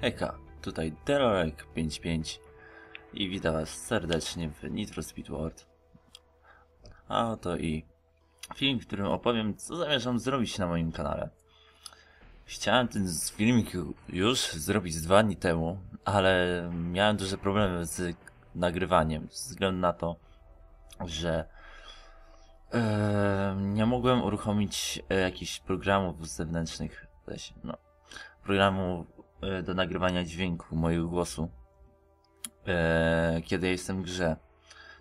Hejka, tutaj Terrorek55 i witam was serdecznie w Nitro Speed World. A oto i film, w którym opowiem, co zamierzam zrobić na moim kanale. Chciałem ten filmik już zrobić dwa dni temu, ale miałem duże problemy z nagrywaniem, ze względu na to, że e, nie mogłem uruchomić e, jakichś programów zewnętrznych, no, programu e, do nagrywania dźwięku mojego głosu, e, kiedy jestem w grze.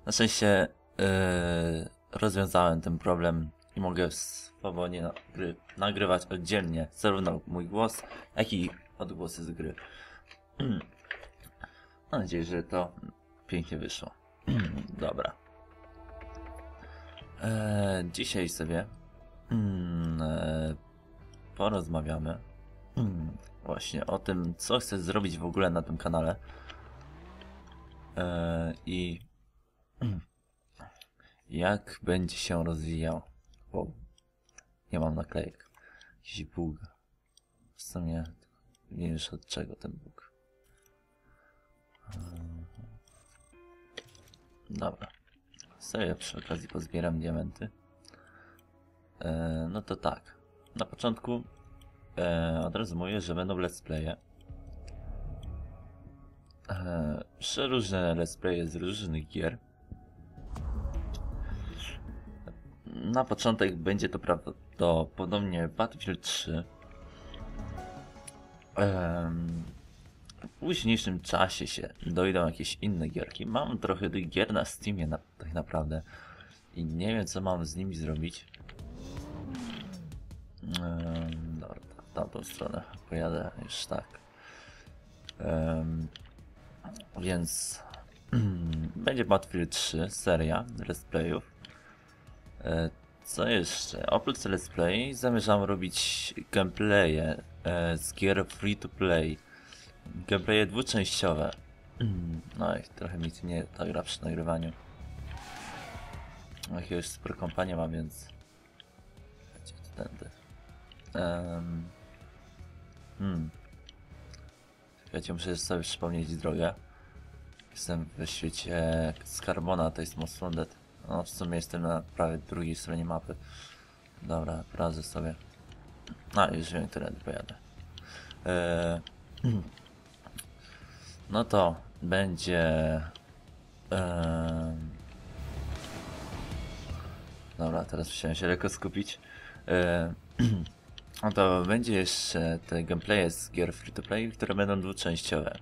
Na szczęście e, rozwiązałem ten problem i mogę swobodnie na, gry nagrywać oddzielnie zarówno mój głos, jak i odgłosy z gry. Mam nadzieję, że to pięknie wyszło. Dobra. E, dzisiaj sobie mm, e, porozmawiamy mm, właśnie o tym, co chcę zrobić w ogóle na tym kanale. E, I jak będzie się rozwijał. Wow. Nie mam naklejek. Jakiś bóg. W sumie nie wiesz od czego ten bóg. Dobra. Sobie przy okazji pozbieram diamenty. E, no to tak. Na początku e, od razu mówię, że będą let's playe. E, przeróżne let's playe z różnych gier. Na początek będzie to prawdopodobnie Battlefield 3. Em, w późniejszym czasie się dojdą jakieś inne gierki. Mam trochę tych gier na Steamie na, tak naprawdę i nie wiem co mam z nimi zrobić. W tamtą stronę pojadę już tak. Um, więc będzie Battlefield 3 seria let's playów. E, co jeszcze? Oprócz let's play zamierzam robić gameplaye e, z gier free to play gameplaye dwuczęściowe. No i trochę mi nie ta gra przy nagrywaniu. Jakiegoś super kompania mam, więc... Chodźcie tu tędy. Um... Hmm. Czekajcie, muszę sobie przypomnieć drogę. Jestem w świecie Skarbona, to jest Most Wanted. No w sumie jestem na prawie drugiej stronie mapy. Dobra, poradzę sobie. A, już wiem, którędy pojadę. Eee... No to będzie... em, Dobra, teraz musiałem się lekko skupić. Em, No to będzie jeszcze te gameplaye z gier free to play, które będą dwuczęściowe.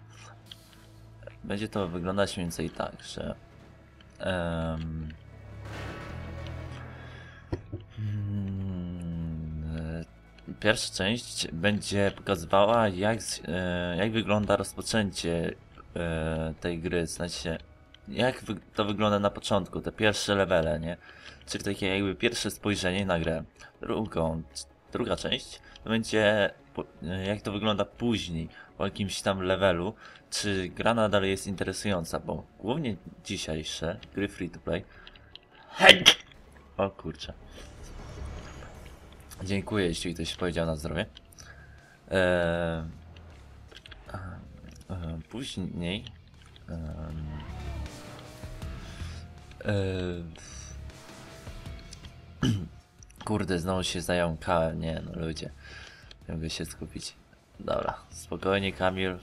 Będzie to wyglądać mniej więcej tak, że... mm, Pierwsza część będzie pokazywała jak, e, jak wygląda rozpoczęcie e, tej gry, znaczy jak to wygląda na początku, te pierwsze levele, nie? Czyli takie jakby pierwsze spojrzenie na grę. Drugą, druga część to będzie e, jak to wygląda później, po jakimś tam levelu, czy gra nadal jest interesująca, bo głównie dzisiejsze gry free to play o kurczę. Dziękuję, jeśli ktoś powiedział na zdrowie. Eee, później. em, e, kurde, znowu się zająkałem. Nie, no ludzie. Nie mogę się skupić. Dobra, spokojnie, Kamil.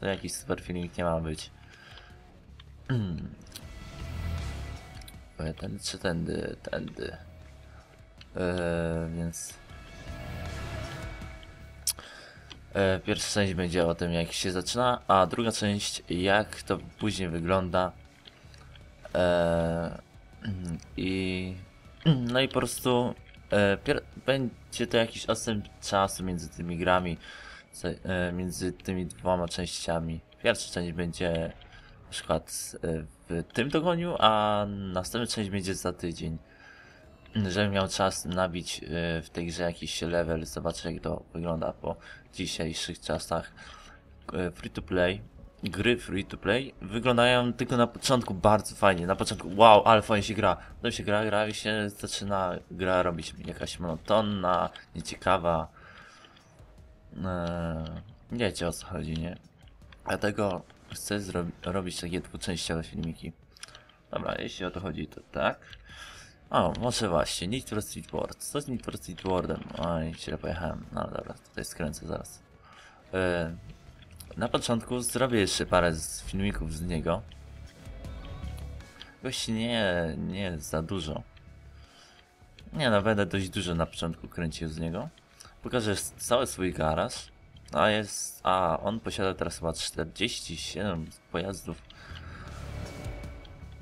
To jakiś super filmik nie ma być. Tędy czy tędy? Tędy. Eee, więc eee, pierwsza część będzie o tym jak się zaczyna, a druga część jak to później wygląda eee, i no i po prostu pier- będzie to jakiś odstęp czasu między tymi grami co- eee, między tymi dwoma częściami pierwsza część będzie na przykład e, w tym tygodniu, a następna część będzie za tydzień żebym miał czas nabić y, w tej grze jakiś level, zobaczyć jak to wygląda po dzisiejszych czasach. Y, Free to play, gry free to play wyglądają tylko na początku bardzo fajnie. Na początku, wow, ale fajnie się gra. No się gra, gra i się zaczyna gra robić jakaś monotonna, nieciekawa. Eee, Wiecie o co chodzi, nie? Dlatego chcę robić takie dwuczęściowe filmiki. Dobra, jeśli o to chodzi, to tak. O, może właśnie, Need for Speed World. Co z Need for Speed Worldem? Oj, źle pojechałem. No dobra, tutaj skręcę zaraz. E, na początku zrobię jeszcze parę z filmików z niego. Jakoś nie, nie za dużo. Nie no, będę dość dużo na początku kręcił z niego. Pokażę cały swój garaż. A jest. A on posiada teraz chyba 47 pojazdów.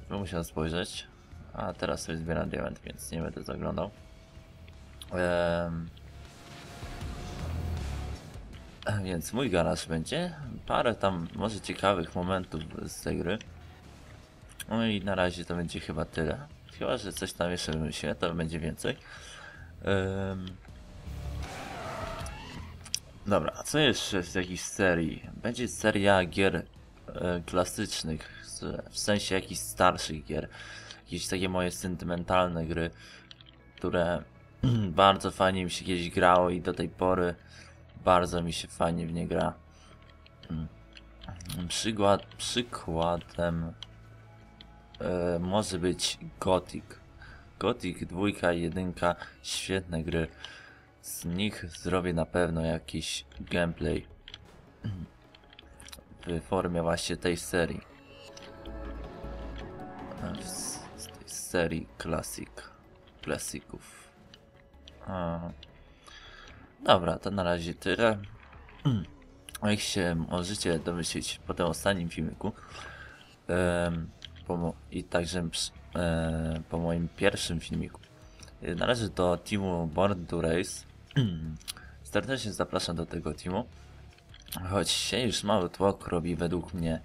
Bym musiał spojrzeć. A teraz sobie zbieram diament, więc nie będę zaglądał. Ehm. Więc mój garaż będzie. Parę tam może ciekawych momentów z tej gry. No i na razie to będzie chyba tyle. Chyba, że coś tam jeszcze wymyślę, to będzie więcej. Ehm. Dobra, a co jeszcze z jakiejś serii? Będzie seria gier e, klasycznych, w sensie jakichś starszych gier. Jakieś takie moje sentymentalne gry, które bardzo fajnie mi się kiedyś grało i do tej pory bardzo mi się fajnie w nie gra. Mm. Przykład, przykładem e, może być Gothic. Gothic 2 i 1 świetne gry. Z nich zrobię na pewno jakiś gameplay w formie właśnie tej serii. Z, tej serii Classic. Classiców. A. Dobra, to na razie tyle. Jak się możecie domyślić po tym ostatnim filmiku po i także po moim pierwszym filmiku e, należy do teamu Born to Race. Serdecznie zapraszam do tego teamu. Choć się już mały tłok robi według mnie.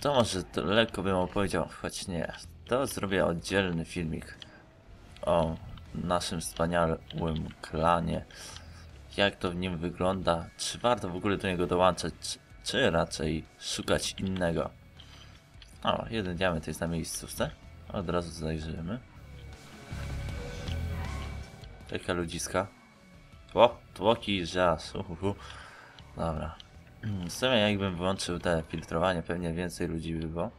To może to lekko bym opowiedział, choć nie. To zrobię oddzielny filmik o naszym wspaniałym klanie. Jak to w nim wygląda? Czy warto w ogóle do niego dołączać? Czy, raczej szukać innego? O, jeden diament jest na miejscówce. Od razu zajrzymy. Taka ludziska. Tło, tłoki, że aż. Uhuhu. Dobra. W sumie jakbym wyłączył te filtrowanie, pewnie więcej ludzi by było.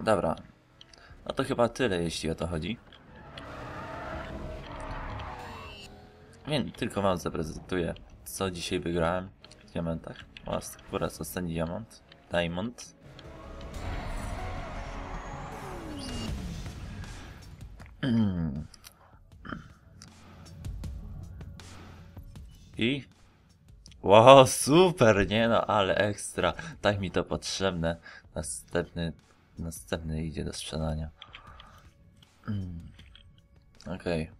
Dobra. No to chyba tyle, jeśli o to chodzi. Więc tylko wam zaprezentuję, co dzisiaj wygrałem w diamentach. O, po raz ostatni diamant. Diamond. I... Wow, super, nie no, ale ekstra. Tak mi to potrzebne. Następny, następny idzie do sprzedania. Mm. Okej.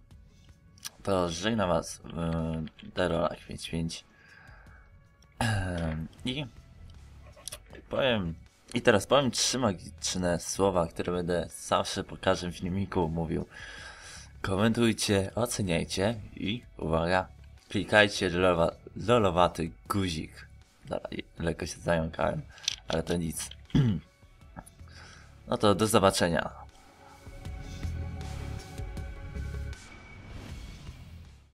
To żegnam was w Derolach 55. Ehm, I powiem. I teraz powiem trzy magiczne słowa, które będę zawsze po każdym filmiku mówił. Komentujcie, oceniajcie i uwaga, klikajcie lolowa, lolowaty guzik. Dobra, lekko się zająkałem, ale to nic. No to do zobaczenia.